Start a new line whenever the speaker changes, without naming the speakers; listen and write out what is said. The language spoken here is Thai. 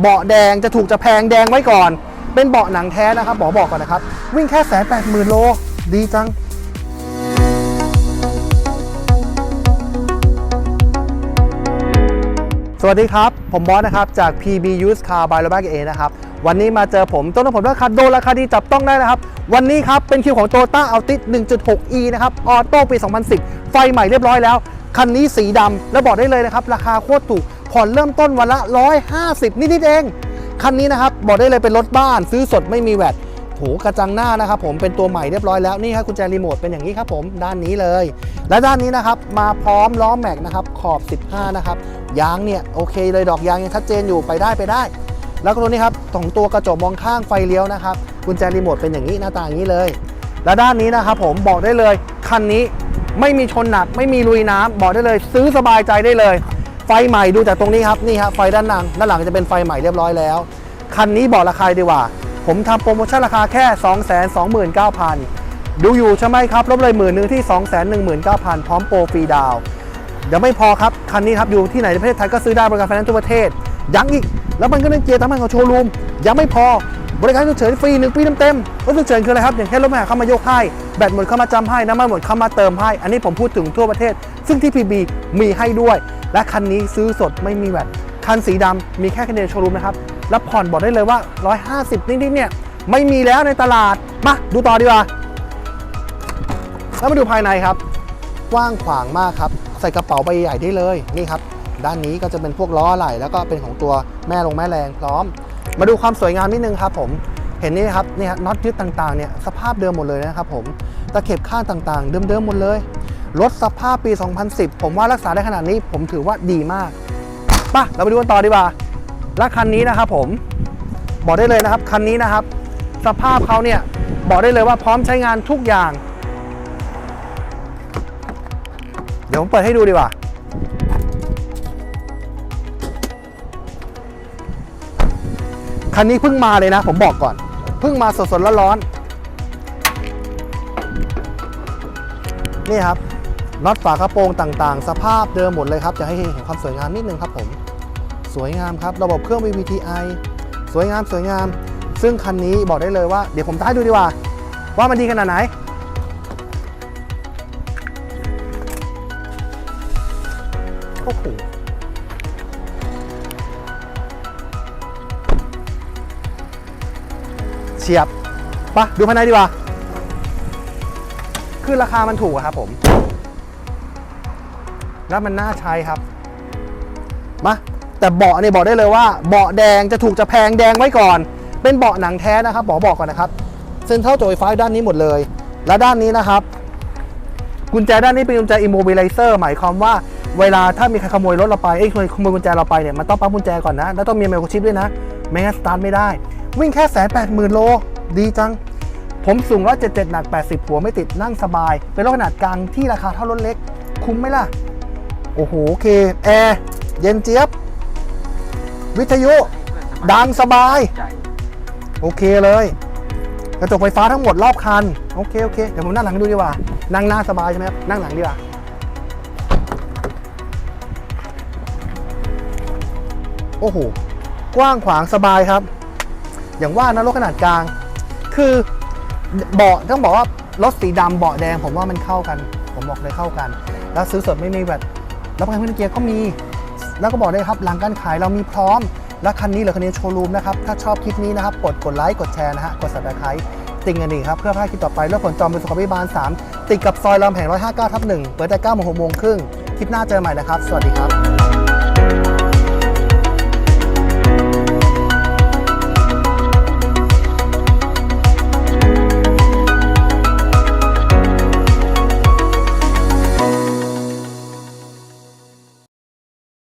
เบาะแดงจะถูกจะแพงแดงไว้ก่อน เป็นเบาะหนังแท้นะครับบอกบอกก่อนนะครับ วิ่งแค่แสนแปดหมื่นโล ดีจังสวัสดีครับ ผมบอสนะครับ จาก PB Used Car by r o b a k A นะครับ วันนี้มาเจอผมต้นผมราคาโดนราคาดีจับต้องได้นะครับ วันนี้ครับ เป็นคิวของ Toyota Altis 1.6e นะครับ ออโต้ปี 2010 ไฟใหม่เรียบร้อยแล้ว คันนี้สีดำแล้วบอกได้เลยนะครับ ราคาโคตรถูก ผ่อนเริ่มต้นวันละ 150 นิดๆเอง คันนี้นะครับบอกได้เลยเป็นรถบ้าน ซื้อสดไม่มีแวดโหกระจังหน้านะครับผมเป็นตัวใหม่เรียบร้อยแล้วนี่ครับกุญแจรีโมทเป็นอย่างนี้ครับผมด้านนี้เลย และด้านนี้นะครับมาพร้อมล้อแม็กนะครับขอบ 15 นะครับยางเนี่ยโอเคเลยดอกยางยังชัดเจนอยู่ไปได้ไปได้ แล้วก็ตัวนี้ครับสองตัวกระจกมองข้างไฟเลี้ยวนะครับกุญแจรีโมทเป็นอย่างนี้หน้าตาอย่างนี้เลย และด้านนี้นะครับผมบอกได้เลยคันนี้ไม่มีชนหนักไม่มีลุยน้ำบอกได้เลย ซื้อสบายใจได้เลย ไฟใหม่ดูจากตรงนี้ครับนี่ครับไฟด้านหลังด้านหลังจะเป็นไฟใหม่เรียบร้อยแล้ว คันนี้บอกราคาดีกว่า ผมทำโปรโมชั่นราคาแค่ 229,000 ดูอยู่ใช่ไหมครับลบเลยหมื่นหนึ่งที่ 219,000 พร้อมโปรฟรีดาวเดี๋ยวไม่พอครับ คันนี้ครับอยู่ที่ไหนในประเทศไทยก็ซื้อได้บริการไฟแนนซ์ทั่วประเทศยังอีก แล้วมันก็เรื่องเกียร์ทำให้ของโชว์รูมยังไม่พอ บริการฉุกเฉินฟรีหนึ่งปีเต็มๆรถฉุกเฉินคืออะไรครับ อย่างเช่นรถแม่เข้ามายกให้แบตหมดเข้ามาจำให้น้ำมันหมดเข้ามาเติมให้ อันนี้ผมพูดถึงทั่วประเทศ ซึ่งที่ PB มีให้ด้วย และคันนี้ซื้อสดไม่มีแวตคันสีดำมีแค่คันเดียวโชว์รูมนะครับแล้วผ่อนบอกได้เลยว่า 150 นิดๆเนี่ยไม่มีแล้วในตลาดมาดูต่อดีกว่าแล้วมาดูภายในครับกว้างขวางมากครับ ใส่กระเป๋าใบใหญ่ได้เลยนี่ครับ ด้านนี้ก็จะเป็นพวกล้ออะไหล่แล้วก็เป็นของตัวแม่ลงแม่แรงพร้อม มาดูความสวยงามนิดนึงครับผมเห็นนี่ครับเนี่ครับน็อตยึดต่างๆเนี่ยสภาพเดิมหมดเลยนะครับผมตะเข็บข้างต่างๆ เดิมๆหมดเลยรถสภาพปี 2010 ผมว่ารักษาได้ขนาดนี้ผมถือว่าดีมากป่ะเราไปดูกันต่อดีกว่าและคันนี้นะครับผมบอกได้เลยนะครับคันนี้นะครับ สภาพเขาเนี่ยบอกได้เลยว่าพร้อมใช้งานทุกอย่าง เดี๋ยวผมเปิดให้ดูดีกว่า คันนี้เพิ่งมาเลยนะ ผมบอกก่อน เพิ่งมาสดๆร้อนๆนี่ครับน็อตฝากระโปรงต่างๆ สภาพเดิมหมดเลยครับ จะให้เห็นความสวยงามนิดนึงครับผม สวยงามครับ ระบบเครื่อง VVTi สวยงามสวยงาม ซึ่งคันนี้บอกได้เลยว่า เดี๋ยวผมจะให้ดูดีกว่า ว่ามันดีขนาดไหน โอ้โห เฉียบปะดูภายในดีกว่าคือราคามันถูกครับผม แล้วมันน่าใช้ครับมาแต่เบาะเนี่ยบอกได้เลยว่าเบาะแดงจะถูกจะแพงแดงไว้ก่อน เป็นเบาะหนังแท้นะครับบอกบอกก่อนนะครับเซ็นทรัลจยไฟด้านนี้หมดเลย และด้านนี้นะครับ กุญแจด้านนี้เป็นกุญแจ immobilizer หมายความว่าเวลาถ้ามีใครขโมยรถเราไปเอ้ยขโมยกุญแจเราไปเนี่ยมันต้องปั๊มกุญแจก่อนนะ แล้วต้องมีไมโครชิปด้วยนะ ไม่งั้นสตาร์ทไม่ได้ วิ่งแค่แสนแปดหมื่นโล ดีจัง ผมสูง177หนัก80หัวไม่ติดนั่งสบาย เป็นรถขนาดกลางที่ราคาเท่ารถเล็ก คุ้มไหมล่ะ โอ้โหโอเคแอร์เย็นเจี๊ยบ วิทยุ ดังสบาย โอเคเลย กระจกไฟฟ้าทั้งหมดรอบคัน โอเคโอเค เดี๋ยวผมนั่งหลังดูดีกว่า นั่งหน้าสบายใช่ไหมครับ นั่งหลังดีกว่าโอ้โห กว้างขวางสบายครับ อย่างว่านะรถขนาดกลาง คือเบาะต้องบอกว่ารถสีดำเบาะแดง ผมว่ามันเข้ากัน ผมบอกเลยเข้ากัน แล้วซื้อสดไม่มีแบบแล้วประกันพื้นเกียร์ก็มี แล้วก็บอกได้ครับหลังการขายเรามีพร้อม และคันนี้เหรือคันนี้โชว์รูมนะครับ ถ้าชอบคลิปนี้นะครับกดกดไลค์กดแชร์นะฮะกด subscribe ติ่งกันดีครับเพื่อพลาดคลิปต่อไปแล้วผลจองเป็นสุขภิบาล 3 ติดกับซอยรามแห่ง159ทับ1เปิดแต่9โมง6โมงครึ่งคลิปหน้าเจอใหม่นะครับ สวัสดีครับ